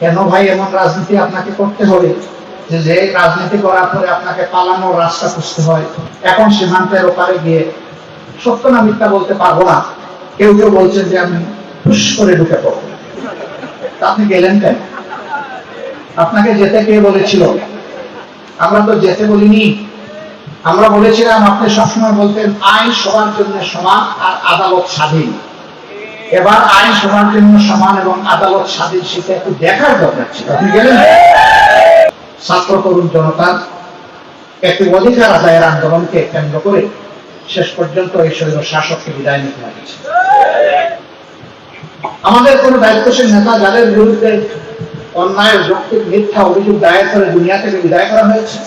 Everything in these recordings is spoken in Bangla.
কেন ভাই এমন রাজনীতি আপনাকে করতে হবে? যে যে রাজনীতি করার পরে আপনাকে পালানোর রাস্তা খুঁজতে হয়। এখন সীমান্তের ওপারে গিয়ে সত্য না মিথ্যা বলতে পারব না। কেউ কেউ বলছেন যে আমি হুস করে ঢুকে পড়ব। আপনি গেলেন কেন? আপনাকে যেতে কে বলেছিল? আমরা তো যেতে বলিনি। আমরা বলেছিলাম, আপনি সবসময় বলতেন, আইন সবার জন্য সমান আর আদালত স্বাধীন। এবার আইন সবার জন্য সমান এবং আদালত স্বাধীন, সেটা একটু দেখার দরকার ছিল। আপনি গেলেন? ছাত্র তরুণ জনতার একটি অধিকার আদায়ের আন্দোলনকে কেন্দ্র করে শেষ পর্যন্ত এই শৈল শাসককে বিদায় নিতে হয়েছে আমাদের কোন দায়িত্বশীল নেতা যাদের বিরুদ্ধে অন্যায়, যৌক্তিক মিথ্যা অভিযোগ দায়ের করে দুনিয়া থেকে বিদায় করা হয়েছে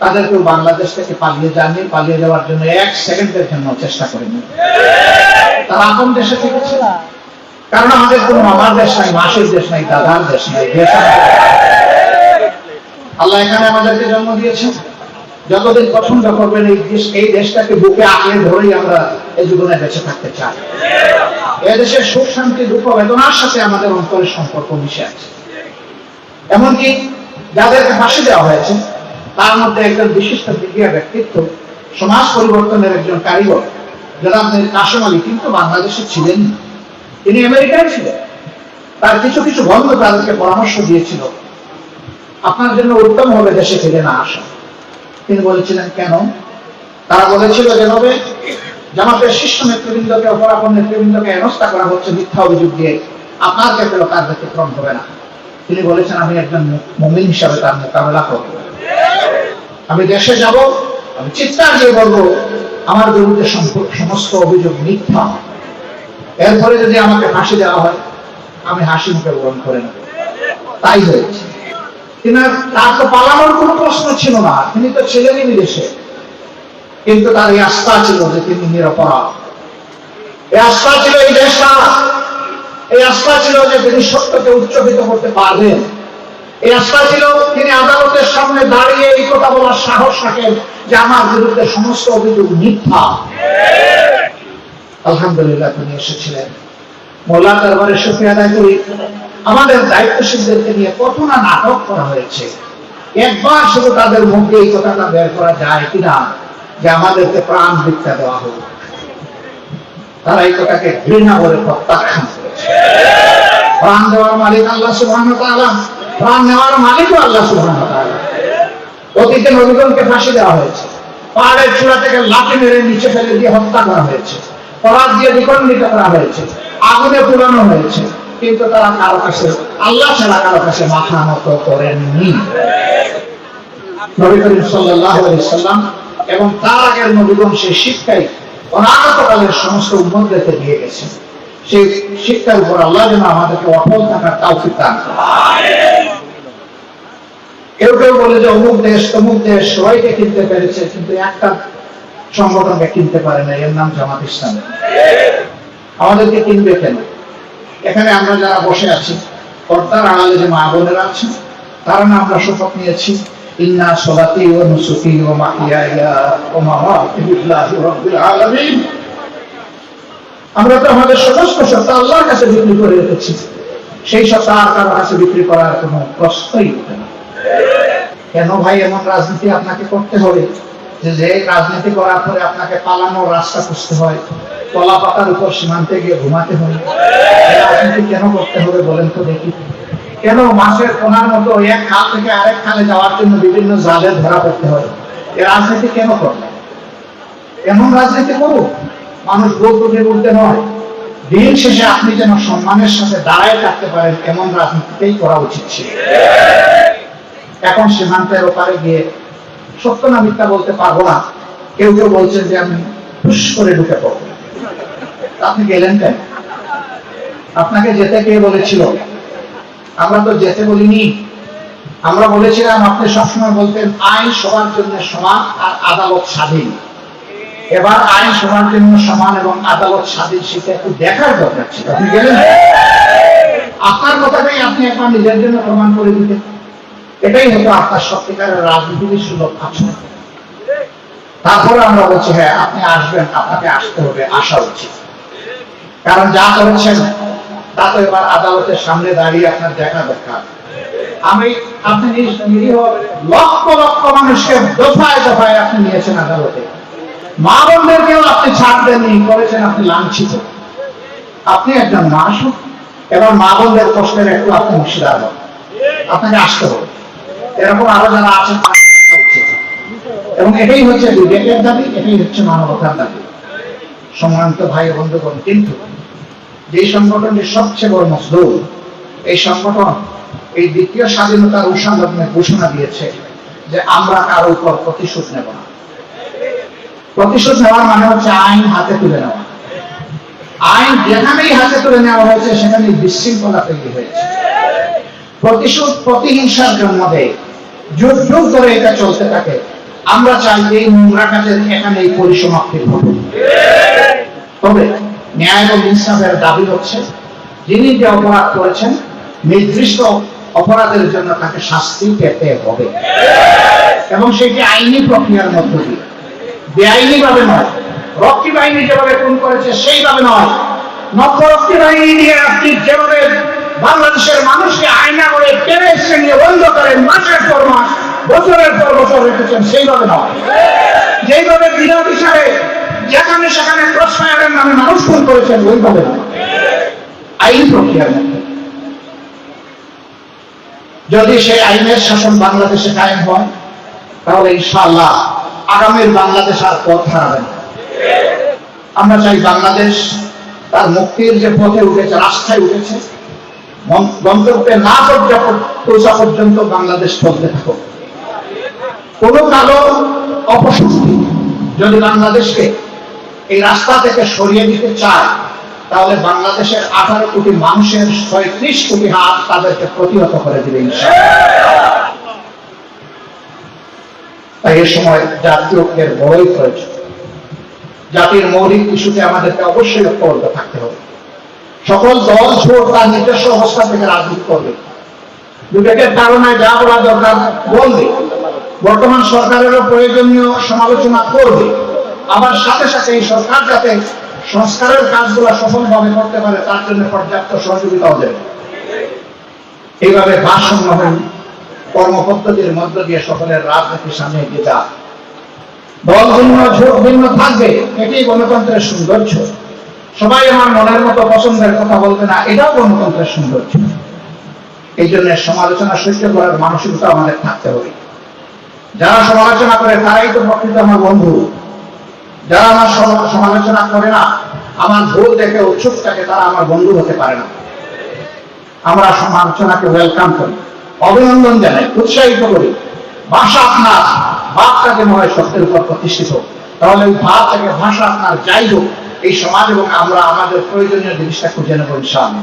তাদের কেউ বাংলাদেশ থেকে পালিয়ে যাননি, পালিয়ে যাওয়ার জন্য এক সেকেন্ডের জন্য চেষ্টা করেনি। তারা আপন দেশে থেকেছে। কারণ আমাদের কোনো মামার দেশ নাই, মাসির দেশ নাই, দাদার দেশ নাই। আল্লাহ এখানে আমাদেরকে জন্ম দিয়েছেন। যতদিন পছন্দ করবেন এই দেশ, এই দেশটাকে বুকে আঁকড়ে ধরেই আমরা এই জীবনে বেঁচে থাকতে চাই। এদেশের সুখ, শান্তি, দুঃখ, বেদনার সাথে আমাদের অন্তরের সম্পর্ক মিশে আছে। এমনকি যাদেরকে ফাঁসি দেওয়া হয়েছে তার মধ্যে একজন বিশিষ্ট মিডিয়া ব্যক্তিত্ব, সমাজ পরিবর্তনের একজন কারিগর যারা আপনার আলী, কিন্তু বাংলাদেশে ছিলেন তিনি আমেরিকায় ছিলেন। তার কিছু কিছু বন্ধু তাদেরকে পরামর্শ দিয়েছিল, আপনার জন্য উত্তম হবে দেশে ফিরে না আসা। তিনি বলেছিলেন, কেন? তারা বলেছিল যে হবে জামাতের শীর্ষ নেতৃবৃন্দকে, অপরাপর নেতৃবৃন্দকে হেনস্থা করা হচ্ছে মিথ্যা অভিযোগ দিয়ে। আপনার ক্ষেত্রে তার ব্যতিক্রম হবে না। তিনি বলেছেন, আমি একজন মমিন হিসাবে তার মোকাবেলা করব। আমি দেশে যাব, আমি চিৎকার দিয়ে বলব, আমার বিরুদ্ধে সমস্ত অভিযোগ মিথ্যা। এরপরে যদি আমাকে ফাঁসি দেওয়া হয়, আমি হাসি মুখে গ্রহণ করে নেব। তাই হয়েছে। তিনার তার তো পালানোর কোনো প্রশ্ন ছিল না, তিনি তো ছিলেনই বিদেশে। কিন্তু তার এই আস্থা ছিল যে তিনি নিরপরাধ। এই আস্থা ছিল এই দেশটা। এই আস্থা ছিল যে তিনি সত্যকে উচ্চকিত করতে পারবেন। এই আস্থা ছিল, তিনি আদালতের সামনে দাঁড়িয়ে এই কথা বলার সাহস রাখেন যে আমার বিরুদ্ধে সমস্ত অভিযোগ মিথ্যা। আলহামদুলিল্লাহ, তিনি এসেছিলেন। মোল্লা দরবারে সুফি আদায় করি আমাদের দায়িত্বশীলদেরকে নিয়ে কত না নাটক করা হয়েছে। একবার শুধু তাদের মুখে এই কথাটা বের করা যায় কিনা, যে আমাদেরকে প্রাণ ভিক্ষা দেওয়া হোক। তারা এই কথাকে ঘৃণা করে প্রত্যাখ্যান করেছে। প্রাণ দেওয়ার মালিক আল্লাহ তাআলা প্রাণ নেওয়ার মালিকও আল্লাহ সুবহানাহু ওয়া অতীতে নবীগণকে ফাঁসি দেওয়া হয়েছে। পাহাড়ের চূড়া থেকে লাঠি মেরে নিচে ফেলে দিয়ে হত্যা করা হয়েছে। পরাত দিয়ে দ্বিখণ্ডিত করা হয়েছে। আগুনে পুরানো হয়েছে। কিন্তু তারা কারও কাছে, আল্লাহ ছাড়া কারও কাছে মাথা নত করেননি। নবী করিম আলাইহি সাল্লাম এবং তার আগের নবীগণ সেই শিক্ষাই অনাগত কালের সমস্ত উম্মতদেরকে দিয়ে গেছেন। সেই শিক্ষার উপর আল্লাহ যেন আমাদেরকে অটল থাকার কেউ কেউ বলে যে অমুক দেশ, তমুক দেশ, সবাইকে কিনতে পেরেছে, কিন্তু একটা সংগঠনকে কিনতে পারে না, এর নাম জামাত ইসলাম। আমাদেরকে কিনবে কেন? এখানে আমরা যারা বসে আছি, কর্তার আড়ালে যে মা বোনেরা আছেন, তারা না আমরা শপথ নিয়েছি, ইন্না সলাতি ও নুসুকি ও মাহিয়ায়া ও আলামিন। আমরা তো আমাদের সমস্ত সত্তা আল্লাহর কাছে বিক্রি করে রেখেছি। সেই সত্তা আর কারও কাছে বিক্রি করার কোনো প্রশ্নই কেন ভাই, এমন রাজনীতি আপনাকে করতে হবে যে যে রাজনীতি করার পরে আপনাকে পালানোর রাস্তা খুঁজতে হয়, কলা পাতার উপর সীমান্তে গিয়ে ঘুমাতে হয়। রাজনীতি কেন করতে হবে বলেন তো দেখি। কেন মাছের কোনার মতো এক খাল থেকে আরেক খালে যাওয়ার জন্য বিভিন্ন জালে ধরা পড়তে হয়? এই রাজনীতি কেন করবে? এমন রাজনীতি করুক। মানুষ ভোট উঠে বলতে নয়। দিন শেষে আপনি যেন সম্মানের সাথে দাঁড়ায় থাকতে পারেন, এমন রাজনীতিতেই করা উচিত ছিল। এখন সীমান্তের ওপারে গিয়ে সত্য না মিথ্যা বলতে পারব না। কেউ কেউ বলছেন যে আমি হুস করে ঢুকে পড়ব। আপনি গেলেন কেন? আপনাকে যেতে কে বলেছিল? আমরা তো যেতে বলিনি। আমরা বলেছিলাম, আপনি সবসময় বলতেন, আইন সবার জন্য সমান আর আদালত স্বাধীন। এবার আইন সবার জন্য সমান এবং আদালত স্বাধীন সেটা একটু দেখার দরকার ছিল, আপনি গেলেন? আপনার কথাটাই আপনি একবার নিজের জন্য প্রমাণ করে দিতেন। এটাই হতো আপনার সত্যিকারের রাজনীতির সুলভ আচরণ তারপরে আমরা বলছি হ্যাঁ আপনি আসবেন, আপনাকে আসতে হবে, আসা উচিত। কারণ যা করেছেন, তা তো এবার আদালতের সামনে দাঁড়িয়ে আপনার দেখা দরকার। আমি, আপনি নিরীহ লক্ষ লক্ষ মানুষকে দফায় দফায় আপনি নিয়েছেন আদালতে। মা বোনদেরকেও আপনি ছাড় করেছেন আপনি লাঞ্ছিত। আপনি একজন এবার মা বোনদের একটু আপনি অংশীদার হন আপনাকে আসতে হবে। এরকম আরও যারা আছেন। এবং এটাই হচ্ছে বিবেকের দাবি, এটাই হচ্ছে মানবতার দাবি। সম্মানিত ভাই বন্ধুগণ, কিন্তু যে সংগঠনটি সবচেয়ে বড় মজদুর, এই সংগঠন, এই দ্বিতীয় স্বাধীনতার উৎসঙ্গনে ঘোষণা দিয়েছে যে আমরা কারও উপর প্রতিশোধ নেব না। প্রতিশোধ নেওয়ার মানে হচ্ছে আইন হাতে তুলে নেওয়া। আইন যেখানেই হাতে তুলে নেওয়া হয়েছে, সেখানেই বিশৃঙ্খলা তৈরি হয়েছে। প্রতিশোধ প্রতিহিংসার জন্ম দেয়। যুগ যুগ ধরে এটা চলতে থাকে। আমরা চাই এই নোংরা কাজের এখানে এই পরিসমাপ্তি ঘটুক। তবে ন্যায় এবং ইনসাফের দাবি হচ্ছে, যিনি যে অপরাধ করেছেন, নির্দিষ্ট অপরাধের জন্য তাকে শাস্তি পেতে হবে। এবং সেটি আইনি প্রক্রিয়ার মধ্য দিয়ে। বেআইনি ভাবে নয়। রক্ষী বাহিনী যেভাবে খুন করেছে, সেইভাবে নয়। নক্ষ রক্ষী বাহিনী দিয়ে আপনি যেভাবে বাংলাদেশের মানুষকে আয়না করে টেনে নিয়ে বন্ধ করে মাসের পর মাস, বছরের পর বছর রেখেছেন, সেইভাবে নয়। যেইভাবে বিনা বিচারে যেখানে সেখানে ক্রসফায়ারের নামে মানুষ খুন করেছেন, ওইভাবে নয়। আইন প্রক্রিয়ার যদি সেই আইনের শাসন বাংলাদেশে কায়েম হয়, তাহলে ইনশাআল্লাহ আগামীর বাংলাদেশ আর পথ হারাবে আমরা চাই বাংলাদেশ তার মুক্তির যে পথে উঠেছে, রাস্তায় উঠেছে গন্তব্যে না পৌঁছা পর্যন্ত বাংলাদেশ চলতে থাকুক। কোনো কালো অপশক্তি যদি বাংলাদেশকে এই রাস্তা থেকে সরিয়ে দিতে চায়, তাহলে বাংলাদেশের আঠারো কোটি মানুষের ছয়ত্রিশ কোটি হাত তাদেরকে প্রতিহত করে দিবে তাই এ সময় জাতীয় ঐক্যের বড়ই প্রয়োজন। জাতির মৌলিক ইস্যুতে আমাদেরকে অবশ্যই ঐক্যবদ্ধ থাকতে হবে। সকল দল ছোট তার নিজস্ব অবস্থা থেকে রাজনীতি করবে। বিবেকের কারণে যা বলা দরকার বলবে। বর্তমান সরকারেরও প্রয়োজনীয় সমালোচনা করবে। আবার সাথে সাথে এই সরকার যাতে সংস্কারের কাজগুলো সফলভাবে করতে পারে, তার জন্য পর্যাপ্ত সহযোগিতাও দেবে। এইভাবে ভারসাম্যহীন কর্মপদ্ধতির মধ্য দিয়ে সকলের রাজনীতির সামনে এগিয়ে যা দল ভিন্ন ঝোঁক ভিন্ন থাকবে, এটাই গণতন্ত্রের সৌন্দর্য। সবাই আমার মনের মতো পছন্দের কথা বলবে না, এটাও গণতন্ত্রের সৌন্দর্য। এই জন্য সমালোচনা সহ্য করার মানসিকতা আমাদের থাকতে হবে। যারা সমালোচনা করে, তারাই তো প্রকৃত আমার বন্ধু। যারা আমার সমালোচনা করে না, আমার ভুল দেখে উৎসুক থাকে, তারা আমার বন্ধু হতে পারে না। আমরা সমালোচনাকে ওয়েলকাম করি। অভিনন্দন জানাই, উৎসাহিত করি। ভাষা আপনার ভাবটা মনে হয় সত্যের উপর প্রতিষ্ঠিত। তাহলে ভাব থেকে ভাষা আপনার যাই হোক, এই সমাজ এবং আমরা, আমাদের প্রয়োজনীয় জিনিসটা খুঁজে নেব ইনশাআল্লাহ।